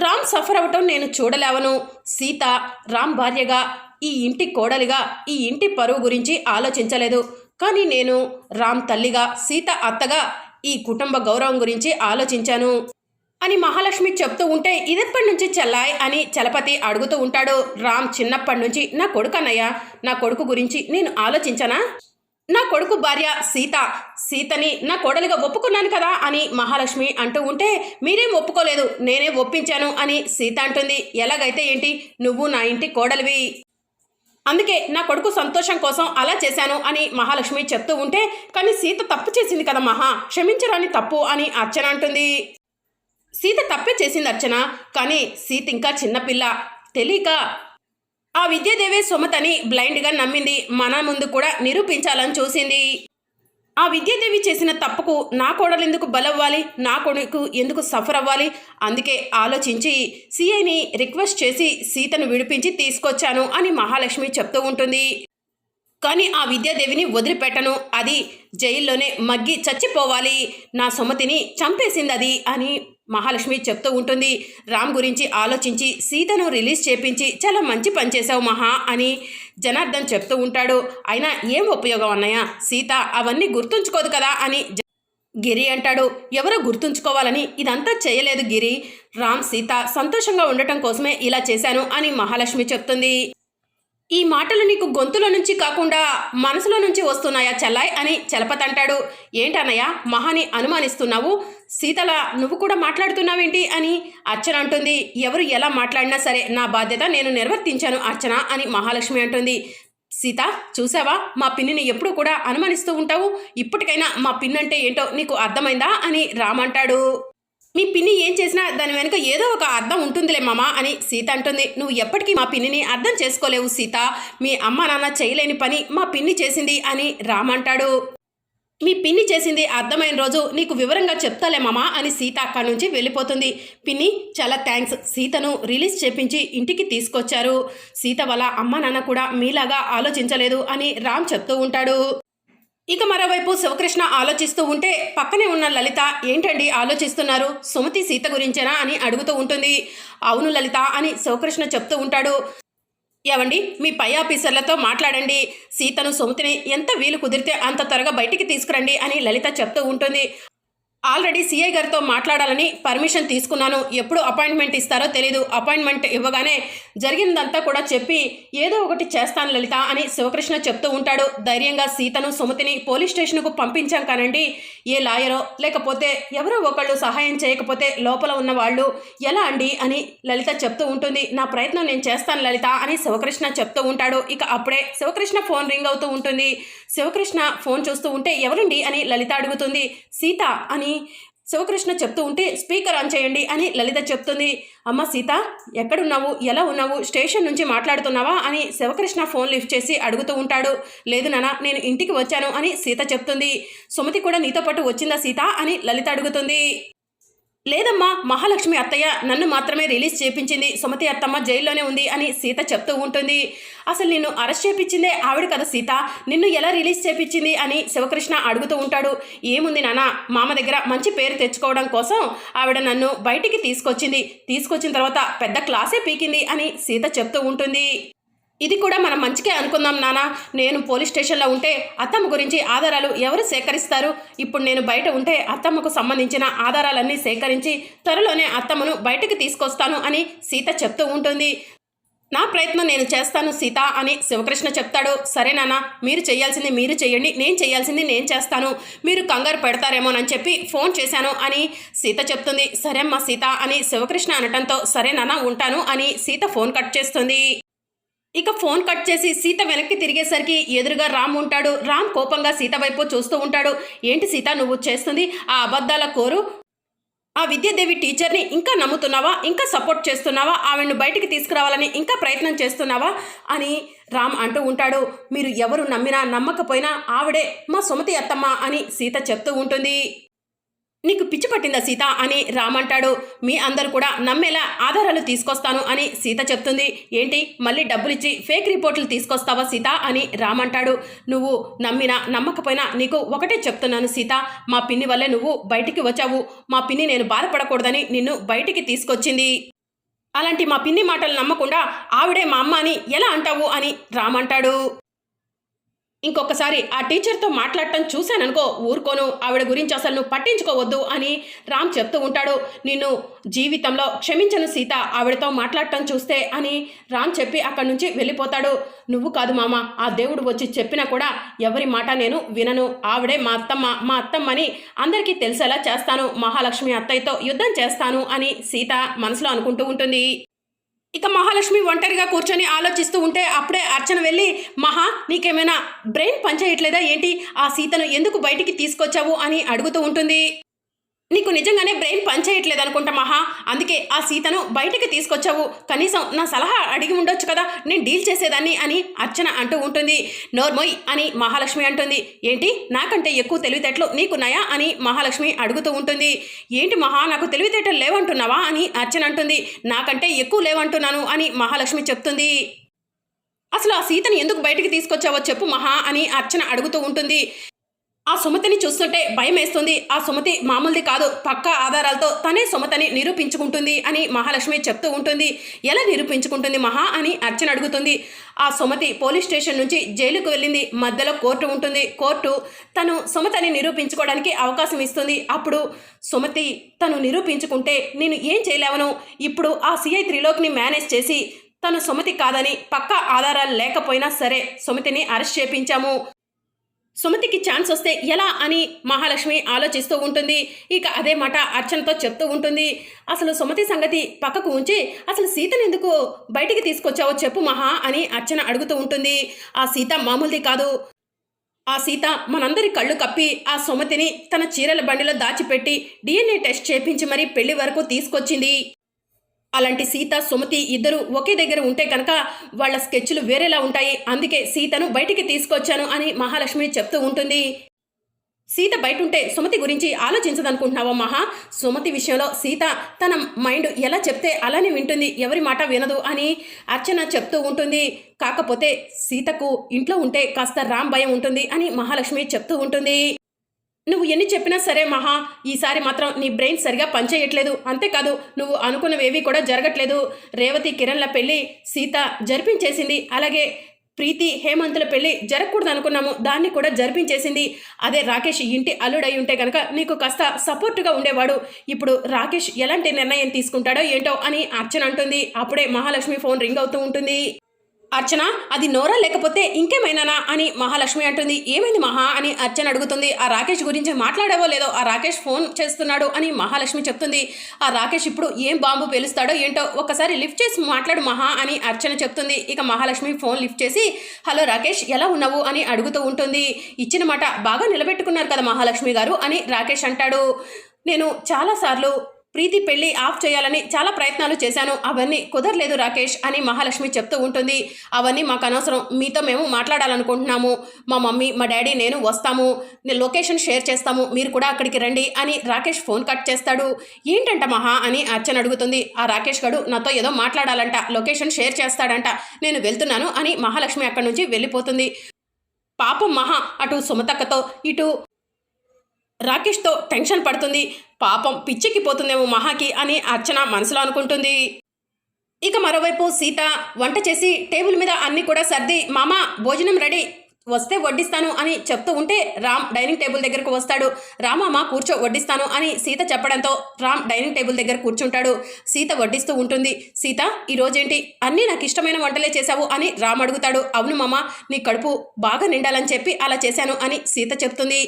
Ram suffer అవటం నేను చూడలేవను. సీత రామ్ భార్యగా ఈ ఇంటి కోడలిగా ఈ ఇంటి పరువు గురించి ఆలోచించలేదు. కానీ నేను రామ్ తల్లిగా సీత అత్తగా ఈ కుటుంబ గౌరవం గురించి ఆలోచించాను. అని మహాలక్ష్మి చెప్తూ ఉంటే ఇదెప్పటి నుంచి చెల్లాయ్? అని చలపతి అడుగుతూ ఉంటాడు. రామ్ చిన్నప్పటి నుంచి నా కొడుకు అన్నయ్య నా కొడుకు గురించి నేను ఆలోచించనా? నా కొడుకు భార్య సీత సీతని నా కోడలిగా ఒప్పుకున్నాను కదా అని మహాలక్ష్మి అంటూ ఉంటే మీరేం ఒప్పుకోలేదు నేనే ఒప్పించాను అని సీత అంటుంది. ఎలాగైతే ఏంటి? నువ్వు నా ఇంటి కోడలివి. అందుకే నా కొడుకు సంతోషం కోసం అలా చేశాను అని మహాలక్ష్మి చెప్తూ ఉంటే కానీ సీత తప్పు చేసింది కదా మహా క్షమించరాని తప్పు అని అర్చన అంటుంది. సీత తప్పే చేసింది అర్చన కానీ సీత ఇంకా చిన్నపిల్ల తెలియక ఆ విద్యాదేవి సుమతని బ్లైండ్గా నమ్మింది. మన ముందు కూడా నిరూపించాలని చూసింది. ఆ విద్యాదేవి చేసిన తప్పుకు నా కోడలు ఎందుకు బలవ్వాలి? నా కొడుకు ఎందుకు సఫర్ అవ్వాలి? అందుకే ఆలోచించి సీఐని రిక్వెస్ట్ చేసి సీతను విడిపించి తీసుకొచ్చాను అని మహాలక్ష్మి చెప్తూ ఉంటుంది. కానీ ఆ విద్యాదేవిని వదిలిపెట్టను. అది జైల్లోనే మగ్గి చచ్చిపోవాలి. నా సుమతిని చంపేసింది అది అని మహాలక్ష్మి చెప్తూ ఉంటుంది రామ్ గురించి ఆలోచించి సీతను రిలీజ్ చేపించి చాలా మంచి పని చేశావు మహా అని జనార్దన్ చెప్తూ ఉంటాడు. అయినా ఏం ఉపయోగం అన్నయ్య? సీత అవన్నీ గుర్తుంచుకోదు కదా అని గిరి అంటాడు. ఎవరో గుర్తుంచుకోవాలని ఇదంతా చేయలేదు గిరి. రామ్ సీత సంతోషంగా ఉండటం కోసమే ఇలా చేశాను అని మహాలక్ష్మి చెప్తుంది. ఈ మాటలు నీకు గొంతులో నుంచి కాకుండా మనసులో నుంచి వస్తున్నాయా చెల్లాయ్ అని చలపతి అంటాడు. ఏంటన్నయ్య మహాని అనుమానిస్తున్నావు? సీతల నువ్వు కూడా మాట్లాడుతున్నావేంటి అని అర్చన అంటుంది. ఎవరు ఎలా మాట్లాడినా సరే నా బాధ్యత నేను నిర్వర్తించాను అర్చన అని మహాలక్ష్మి అంటుంది. సీత చూసావా? మా పిన్నిని ఎప్పుడు కూడా అనుమానిస్తూ ఉంటావు. ఇప్పటికైనా మా పిన్ అంటే ఏంటో నీకు అర్థమైందా అని రామంటాడు మీ పిన్ని ఏం చేసినా దాని వెనుక ఏదో ఒక అర్థం ఉంటుందిలే మామ అని సీత అంటుంది. నువ్వు ఎప్పటికీ మా పిన్నిని అర్థం చేసుకోలేవు సీత. మీ అమ్మ నాన్న చేయలేని పని మా పిన్ని చేసింది అని రామంటాడు మీ పిన్ని చేసింది అర్థమైన రోజు నీకు వివరంగా చెప్తాలే మామ అని సీత అక్కడి నుంచి వెళ్ళిపోతుంది. పిన్ని చాలా థ్యాంక్స్. సీతను రిలీజ్ చేపించి ఇంటికి తీసుకొచ్చారు. సీత వల్ల అమ్మ నాన్న కూడా మీలాగా ఆలోచించలేదు అని రామ్ చెప్తూ ఉంటాడు. ఇక మరోవైపు శివకృష్ణ ఆలోచిస్తూ ఉంటే పక్కనే ఉన్న లలిత ఏంటండి ఆలోచిస్తున్నారు? సుమతి సీత గురించేనా? అని అడుగుతూ ఉంటుంది. అవును లలిత అని శివకృష్ణ చెప్తూ ఉంటాడు. ఏవండి? మీ పై ఆఫీసర్లతో మాట్లాడండి. సీతను సుమతిని ఎంత వీలు కుదిరితే అంత త్వరగా బయటికి తీసుకురండి అని లలిత చెప్తూ ఉంటుంది. ఆల్రెడీ సీఐ గారితో మాట్లాడాలని పర్మిషన్ తీసుకున్నాను. ఎప్పుడు అపాయింట్మెంట్ ఇస్తారో తెలీదు. అపాయింట్మెంట్ ఇవ్వగానే జరిగిందంతా కూడా చెప్పి ఏదో ఒకటి చేస్తాను లలిత అని శివకృష్ణ చెప్తూ ఉంటాడు. ధైర్యంగా సీతను సుమతిని పోలీస్ స్టేషన్కు పంపించాం కానండి. ఏ లాయరో లేకపోతే ఎవరో ఒకళ్ళు సహాయం చేయకపోతే లోపల ఉన్న వాళ్ళు ఎలా అండి అని లలిత చెప్తూ ఉంటుంది. నా ప్రయత్నం నేను చేస్తాను లలిత అని శివకృష్ణ చెప్తూ ఉంటాడు. ఇక అప్పుడే శివకృష్ణ ఫోన్ రింగ్ అవుతూ ఉంటుంది. శివకృష్ణ ఫోన్ చూస్తూ ఉంటే ఎవరండి అని లలిత అడుగుతుంది. సీత అని శివకృష్ణ చెప్తూ ఉంటే స్పీకర్ ఆన్ చేయండి అని లలిత చెప్తుంది. అమ్మ సీత ఎక్కడున్నావు? ఎలా ఉన్నావు? స్టేషన్ నుంచి మాట్లాడుతున్నావా? అని శివకృష్ణ ఫోన్ లిఫ్ట్ చేసి అడుగుతూ ఉంటాడు. లేదు నాన్న నేను ఇంటికి వచ్చాను అని సీత చెప్తుంది. సుమతి కూడా నీతో పాటు వచ్చిందా సీత? అని లలిత అడుగుతుంది. లేదమ్మా మహాలక్ష్మి అత్తయ్య నన్ను మాత్రమే రిలీజ్ చేపించింది. సుమతి అత్తమ్మ జైల్లోనే ఉంది అని సీత చెప్తూ ఉంటుంది. అసలు నిన్ను అరెస్ట్ చేపించిందే ఆవిడ కదా సీత. నిన్ను ఎలా రిలీజ్ చేపించింది అని శివకృష్ణ అడుగుతూ ఉంటాడు. ఏముంది నాన్న మామ దగ్గర మంచి పేరు తెచ్చుకోవడం కోసం ఆవిడ నన్ను బయటికి తీసుకొచ్చింది. తీసుకొచ్చిన తర్వాత పెద్ద క్లాసే పీకింది అని సీత చెప్తూ ఉంటుంది. ఇది కూడా మనం మంచికే అనుకుందాం నానా. నేను పోలీస్ స్టేషన్లో ఉంటే అత్తమ్మ గురించి ఆధారాలు ఎవరు సేకరిస్తారు? ఇప్పుడు నేను బయట ఉంటే అత్తమ్మకు సంబంధించిన ఆధారాలన్నీ సేకరించి త్వరలోనే అత్తమ్మను బయటకు తీసుకొస్తాను అని సీత చెప్తూ ఉంటుంది. నా ప్రయత్నం నేను చేస్తాను సీత అని శివకృష్ణ చెప్తాడు. సరే నాన్న మీరు చేయాల్సింది మీరు చేయండి నేను చేయాల్సింది నేను చేస్తాను. మీరు కంగారు పెడతారేమోనని చెప్పి ఫోన్ చేశాను అని సీత చెప్తుంది. సరే అమ్మా సీత అని శివకృష్ణ అనటంతో సరే నాన్న ఉంటాను అని సీత ఫోన్ కట్ చేస్తుంది. ఇక ఫోన్ కట్ చేసి సీత వెనక్కి తిరిగేసరికి ఎదురుగా రామ్ ఉంటాడు. రామ్ కోపంగా సీత వైపు చూస్తూ ఉంటాడు. ఏంటి సీత నువ్వు చేస్తుంది? ఆ అబద్ధాల కోరు? ఆ విద్యాదేవి టీచర్ని ఇంకా నమ్ముతున్నావా? ఇంకా సపోర్ట్ చేస్తున్నావా? ఆవిడను బయటికి తీసుకురావాలని ఇంకా ప్రయత్నం చేస్తున్నావా? అని రామ్ అంటూ ఉంటాడు. మీరు ఎవరు నమ్మినా నమ్మకపోయినా ఆవిడే మా సుమతి అత్తమ్మ అని సీత చెప్తూ ఉంటుంది. నీకు పిచ్చి పట్టిందా సీత? అని రామంటాడు మీ అందరు కూడా నమ్మేలా ఆధారాలు తీసుకొస్తాను అని సీత చెప్తుంది. ఏంటి? మళ్ళీ డబ్బులిచ్చి ఫేక్ రిపోర్ట్లు తీసుకొస్తావా సీత? అని రామంటాడు నువ్వు నమ్మినా నమ్మకపోయినా నీకు ఒకటే చెప్తున్నాను సీత. మా పిన్ని వల్లే నువ్వు బయటికి వచ్చావు. మా పిన్ని నేను బాధపడకూడదని నిన్ను బయటికి తీసుకొచ్చింది. అలాంటి మా పిన్ని మాటలు నమ్మకుండా ఆవిడే మా అమ్మ అని ఎలా అంటావు? అని రామంటాడు ఇంకొకసారి ఆ టీచర్తో మాట్లాడటం చూశాననుకో ఊరుకోను ఆవిడ గురించి అసలు నువ్వు పట్టించుకోవద్దు అని రామ్ చెప్తూ ఉంటాడు. నిన్ను జీవితంలో క్షమించను సీత ఆవిడతో మాట్లాడటం చూస్తే అని రామ్ చెప్పి అక్కడి నుంచి వెళ్ళిపోతాడు. నువ్వు కాదు మామ ఆ దేవుడు వచ్చి చెప్పినా కూడా ఎవరి మాట నేను వినను. ఆవిడే మా అత్తమ్మ మా అత్తమ్మని అందరికీ తెలిసేలా చేస్తాను. మహాలక్ష్మి అత్తయ్యతో యుద్ధం చేస్తాను అని సీత మనసులో అనుకుంటూ ఉంటుంది. ఇక మహాలక్ష్మి ఒంటరిగా కూర్చొని ఆలోచిస్తూ ఉంటే అప్పుడే అర్చన వెళ్ళి మహా నీకేమైనా బ్రెయిన్ పనిచేయట్లేదా ఏంటి? ఆ సీతను ఎందుకు బయటికి తీసుకొచ్చావు? అని అడుగుతూ ఉంటుంది. నీకు నిజంగానే బ్రెయిన్ పనిచేయట్లేదు అనుకుంటా మహా. అందుకే ఆ సీతను బయటికి తీసుకొచ్చావు. కనీసం నా సలహా అడిగి ఉండొచ్చు కదా. నేను డీల్ చేసేదాన్ని అని అర్చన అంటూ ఉంటుంది. నోర్మోయ్ అని మహాలక్ష్మి అంటుంది. ఏంటి? నాకంటే ఎక్కువ తెలివితేటలు నీకు నయా అని మహాలక్ష్మి అడుగుతూ ఉంటుంది. ఏంటి మహా? నాకు తెలివితేటలు లేవంటున్నావా? అని అర్చన అంటుంది. నాకంటే ఎక్కువ లేవంటున్నాను అని మహాలక్ష్మి చెప్తుంది. అసలు ఆ సీతను ఎందుకు బయటికి తీసుకొచ్చావో చెప్పు మహా అని అర్చన అడుగుతూ ఉంటుంది. ఆ సుమతిని చూస్తుంటే భయం వేస్తుంది. ఆ సుమతి మామూలుది కాదు. పక్కా ఆధారాలతో తనే సుమతిని నిరూపించుకుంటుంది అని మహాలక్ష్మి చెప్తూ ఉంటుంది. ఎలా నిరూపించుకుంటుంది మహా అని అర్చన అడుగుతుంది. ఆ సుమతి పోలీస్ స్టేషన్ నుంచి జైలుకు వెళ్ళింది. మధ్యలో కోర్టు ఉంటుంది. కోర్టు తను సుమతిని నిరూపించుకోవడానికి అవకాశం ఇస్తుంది. అప్పుడు సుమతి తను నిరూపించుకుంటే నేను ఏం చేయలేవను? ఇప్పుడు ఆ సిఐ త్రిలోక్ని మేనేజ్ చేసి తను సుమతి కాదని పక్కా ఆధారాలు లేకపోయినా సరే సుమతిని అరెస్ట్ చేపించాము. సుమతికి ఛాన్స్ వస్తే ఎలా అని మహాలక్ష్మి ఆలోచిస్తూ ఉంటుంది. ఇక అదే మాట అర్చనతో చెప్తూ ఉంటుంది. అసలు సుమతి సంగతి పక్కకు ఉంచి అసలు సీతను ఎందుకు బయటికి తీసుకొచ్చావో చెప్పు మహా అని అర్చన అడుగుతూ ఉంటుంది. ఆ సీత మామూలుది కాదు. ఆ సీత మనందరి కళ్ళు కప్పి ఆ సుమతిని తన చీరల బండిలో దాచిపెట్టి డిఎన్ఏ టెస్ట్ చేపించి మరీ పెళ్ళి వరకు తీసుకొచ్చింది. అలాంటి సీత సుమతి ఇద్దరు ఒకే దగ్గర ఉంటే కనుక వాళ్ళ స్కెచ్లు వేరేలా ఉంటాయి. అందుకే సీతను బయటికి తీసుకొచ్చాను అని మహాలక్ష్మి చెప్తూ ఉంటుంది. సీత బయట ఉంటే సుమతి గురించి ఆలోచించదనుకుంటున్నావా మహా? సుమతి విషయంలో సీత తన మైండ్ ఎలా చెప్తే అలానే వింటుంది. ఎవరి మాట వినదు అని అర్చన చెప్తూ ఉంటుంది. కాకపోతే సీతకు ఇంట్లో ఉంటే కాస్త రామ్ భయం ఉంటుంది అని మహాలక్ష్మి చెప్తూ ఉంటుంది. నువ్వు ఎన్ని చెప్పినా సరే మహా ఈసారి మాత్రం నీ బ్రెయిన్ సరిగా పనిచేయట్లేదు. అంతేకాదు నువ్వు అనుకున్నవేవి కూడా జరగట్లేదు. రేవతి కిరణ్ల పెళ్ళి సీత జరిపించేసింది. అలాగే ప్రీతి హేమంతుల పెళ్ళి జరగకూడదు అనుకున్నాము దాన్ని కూడా జరిపించేసింది. అదే రాకేష్ ఇంటి అల్లుడై ఉంటే కనుక నీకు కాస్త సపోర్టుగా ఉండేవాడు. ఇప్పుడు రాకేష్ ఎలాంటి నిర్ణయం తీసుకుంటాడో ఏంటో అని అర్చన అంటుంది. అప్పుడే మహాలక్ష్మి ఫోన్ రింగ్ అవుతూ ఉంటుంది. అర్చన అది నోరా లేకపోతే ఇంకేమైనానా అని మహాలక్ష్మి అంటుంది. ఏమైంది మహా అని అర్చన అడుగుతుంది. ఆ రాకేష్ గురించి మాట్లాడావో లేదో ఆ రాకేష్ ఫోన్ చేస్తున్నాడు అని మహాలక్ష్మి చెప్తుంది. ఆ రాకేష్ ఇప్పుడు ఏం బాంబు పేలుస్తాడో ఏంటో ఒక్కసారి లిఫ్ట్ చేసి మాట్లాడు మహా అని అర్చన చెప్తుంది. ఇక మహాలక్ష్మి ఫోన్ లిఫ్ట్ చేసి హలో రాకేష్ ఎలా ఉన్నావు? అని అడుగుతూ ఉంటుంది. ఇచ్చిన మాట బాగా నిలబెట్టుకున్నారు కదా మహాలక్ష్మి గారు అని రాకేష్ అంటాడు. నేను చాలాసార్లు ప్రీతి పెళ్ళి ఆఫ్ చేయాలని చాలా ప్రయత్నాలు చేశాను. అవన్నీ కుదరలేదు రాకేష్ అని మహాలక్ష్మి చెప్తూ ఉంటుంది. అవన్నీ మాకు అనవసరం. మీతో మేము మాట్లాడాలనుకుంటున్నాము. మా మమ్మీ మా డాడీ నేను వస్తాము. నేను లొకేషన్ షేర్ చేస్తాము. మీరు కూడా అక్కడికి రండి అని రాకేష్ ఫోన్ కట్ చేస్తాడు. ఏంటంట మహా అని అర్చన అడుగుతుంది. ఆ రాకేష్ గడు నాతో ఏదో మాట్లాడాలంట. లొకేషన్ షేర్ చేస్తాడంట. నేను వెళ్తున్నాను అని మహాలక్ష్మి అక్కడి నుంచి వెళ్ళిపోతుంది. పాపం మహా అటు సుమతక్కతో ఇటు రాకేష్తో టెన్షన్ పడుతుంది. పాపం పిచ్చెక్కి పోతుందేమో మహాకి అని అర్చన మనసులో అనుకుంటుంది. ఇక మరోవైపు సీత వంట చేసి టేబుల్ మీద అన్ని కూడా సర్ది మామ భోజనం రెడీ వస్తే వడ్డిస్తాను అని చెప్తూ ఉంటే రామ్ డైనింగ్ టేబుల్ దగ్గరకు వస్తాడు. రామమ్మ కూర్చో వడ్డిస్తాను అని సీత చెప్పడంతో రామ్ డైనింగ్ టేబుల్ దగ్గర కూర్చుంటాడు. సీత వడ్డిస్తూ ఉంటుంది. సీత ఈ రోజేంటి? అన్నీ నాకు ఇష్టమైన వంటలే చేశావు అని రామ్ అడుగుతాడు. అవును మామ నీ కడుపు బాగా నిండాలని చెప్పి అలా చేశాను అని సీత చెప్తుంది.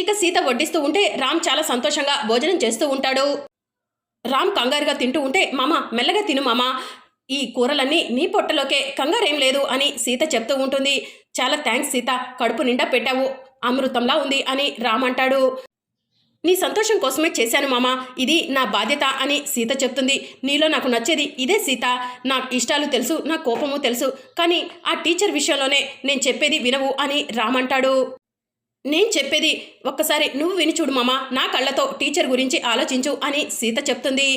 ఇక సీత వడ్డిస్తూ ఉంటే రామ్ చాలా సంతోషంగా భోజనం చేస్తూ ఉంటాడు. రామ్ కంగారుగా తింటూ ఉంటే మామ మెల్లగా తిను మామ. ఈ కూరలన్నీ నీ పొట్టలోకే. కంగారేం లేదు అని సీత చెప్తూ ఉంటుంది. చాలా థ్యాంక్స్ సీత. కడుపు నిండా పెట్టావు. అమృతంలా ఉంది అని రామ్ అంటాడు. నీ సంతోషం కోసమే చేశాను మామ. ఇది నా బాధ్యత అని సీత చెప్తుంది. నీలో నాకు నచ్చేది ఇదే సీత. నా ఇష్టాలు తెలుసు నా కోపము తెలుసు. కానీ ఆ టీచర్ విషయంలోనే నేను చెప్పేది వినవు అని రామ్ అంటాడు. నేను చెప్పేది ఒక్కసారి నువ్వు విని చూడు మామ నా కళ్ళతో టీచర్ గురించి ఆలోచించు అని సీత చెప్తుంది.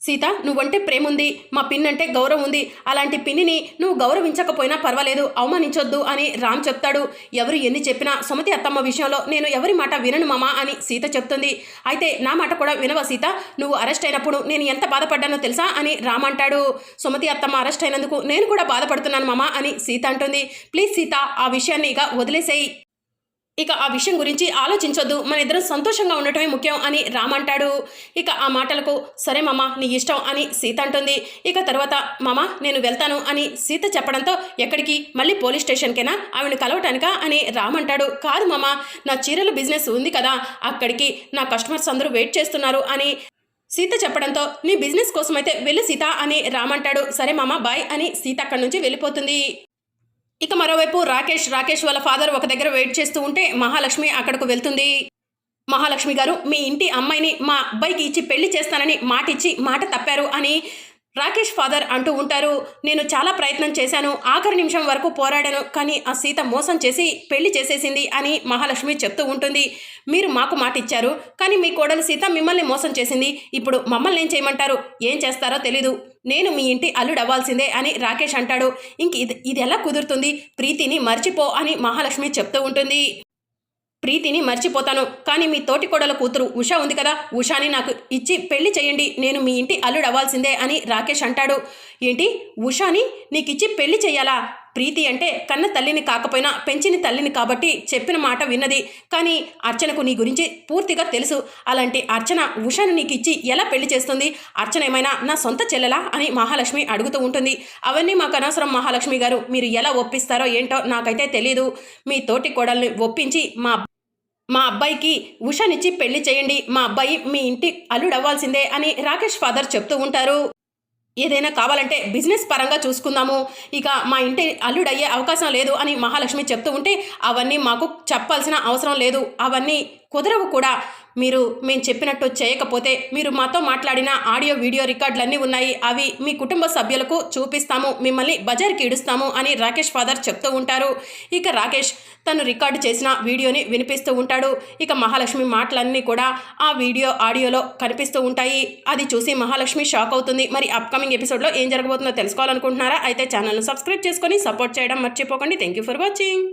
సీత నువ్వంటే ప్రేమ ఉంది మా పిన్ అంటే గౌరవం ఉంది అలాంటి పిన్నిని నువ్వు గౌరవించకపోయినా పర్వాలేదు అవమానించొద్దు అని రామ్ చెప్తాడు. ఎవరు ఎన్ని చెప్పినా సుమతి అత్తమ్మ విషయంలో నేను ఎవరి మాట వినను మామా అని సీత చెప్తుంది. అయితే నా మాట కూడా వినవా సీత? నువ్వు అరెస్ట్ అయినప్పుడు నేను ఎంత బాధపడ్డానో తెలుసా అని రామ్ అంటాడు. సుమతి అత్తమ్మ అరెస్ట్ అయినందుకు నేను కూడా బాధపడుతున్నాను మామా అని సీత అంటుంది. ప్లీజ్ సీత ఆ విషయాన్ని ఇక వదిలేసేయి. ఇక ఆ విషయం గురించి ఆలోచించొద్దు. మన ఇద్దరం సంతోషంగా ఉండటమే ముఖ్యం అని రామ్ అంటాడు. ఇక ఆ మాటలకు సరే మామ నీ ఇష్టం అని సీత అంటుంది. ఇక తర్వాత మామ నేను వెళ్తాను అని సీత చెప్పడంతో ఎక్కడికి? మళ్ళీ పోలీస్ స్టేషన్కేనా? ఆవిడని కలవటానికా? అని రామ్ అంటాడు. కాదు మామ నా చీరల బిజినెస్ ఉంది కదా అక్కడికి నా కస్టమర్స్ అందరూ వెయిట్ చేస్తున్నారు అని సీత చెప్పడంతో నీ బిజినెస్ కోసమైతే వెళ్ళి సీత అని రామ్ అంటాడు. సరే మామ బాయ్ అని సీత అక్కడి నుంచి వెళ్ళిపోతుంది. ఇక మరోవైపు రాకేష్ రాకేష్ వాళ్ళ ఫాదర్ ఒక దగ్గర వెయిట్ చేస్తూ ఉంటే మహాలక్ష్మి అక్కడకు వెళ్తుంది. మహాలక్ష్మి గారు మీ ఇంటి అమ్మాయిని మా అబ్బాయికి ఇచ్చి పెళ్ళి చేస్తానని మాట ఇచ్చి మాట తప్పారు అని రాకేష్ ఫాదర్ అంటూ ఉంటారు నేను చాలా ప్రయత్నం చేశాను ఆఖరి నిమిషం వరకు పోరాడాను కానీ ఆ సీత మోసం చేసి పెళ్ళి చేసేసింది అని మహాలక్ష్మి చెప్తూ ఉంటుంది. మీరు మాకు మాట ఇచ్చారు కానీ మీ కోడలు సీత మిమ్మల్ని మోసం చేసింది. ఇప్పుడు మమ్మల్ని ఏం చేయమంటారు? ఏం చేస్తారో తెలీదు. నేను మీ ఇంటి అల్లుడు అవ్వాల్సిందే అని రాకేష్ అంటాడు. ఇంక ఇది ఇది ఎలా కుదురుతుంది? ప్రీతిని మర్చిపో అని మహాలక్ష్మి చెప్తూ ఉంటుంది. ప్రీతిని మర్చిపోతాను. కానీ మీ తోటి కోడల కూతురు ఉష ఉంది కదా ఉషాని నాకు ఇచ్చి పెళ్ళి చేయండి. నేను మీ ఇంటి అల్లుడు అవ్వాల్సిందే అని రాకేష్ అంటాడు. ఏంటి? ఉషాని నీకిచ్చి పెళ్ళి చేయాలా? ప్రీతి అంటే కన్న తల్లిని కాకపోయినా పెంచిన తల్లిని కాబట్టి చెప్పిన మాట విన్నది. కానీ అర్చనకు నీ గురించి పూర్తిగా తెలుసు. అలాంటి అర్చన ఉషాను నీకు ఇచ్చి ఎలా పెళ్ళి చేస్తుంది? అర్చన ఏమైనా నా సొంత చెల్లెలా అని మహాలక్ష్మి అడుగుతూ ఉంటుంది. అవన్నీ మాకు అనవసరం మహాలక్ష్మి గారు. మీరు ఎలా ఒప్పిస్తారో ఏంటో నాకైతే తెలియదు మీ తోటి కోడల్ని ఒప్పించి మా మా అబ్బాయికి ఉషానిచ్చి పెళ్ళి చేయండి. మా అబ్బాయి మీ ఇంటి అల్లుడు అవ్వాల్సిందే అని రాకేష్ ఫాదర్ చెప్తూ ఉంటారు. ఏదైనా కావాలంటే బిజినెస్ పరంగా చూసుకుందాము. ఇక మా ఇంటి అల్లుడయ్యే అవకాశం లేదు అని మహాలక్ష్మి చెప్తూ ఉంటే అవన్నీ మాకు చెప్పాల్సిన అవసరం లేదు. అవన్నీ కుదరవు కూడా. మీరు మేము చెప్పినట్టు చేయకపోతే మీరు మాతో మాట్లాడిన ఆడియో వీడియో రికార్డులన్నీ ఉన్నాయి. అవి మీ కుటుంబ సభ్యులకు చూపిస్తాము. మిమ్మల్ని బజార్కి ఇడుస్తాము అని రాకేష్ ఫాదర్ చెప్తూ ఉంటారు. ఇక రాకేష్ తను రికార్డు చేసిన వీడియోని వినిపిస్తూ ఉంటాడు. ఇక మహాలక్ష్మి మాటలన్నీ కూడా ఆ వీడియో ఆడియోలో కనిపిస్తూ ఉంటాయి. అది చూసి మహాలక్ష్మి షాక్ అవుతుంది. మరి అప్కమింగ్ ఎపిసోడ్లో ఏం జరగబోతుందో తెలుసుకోవాలనుకుంటున్నారా? అయితే ఛానల్ను సబ్స్క్రైబ్ చేసుకొని సపోర్ట్ చేయడం మర్చిపోకండి. Thank you for watching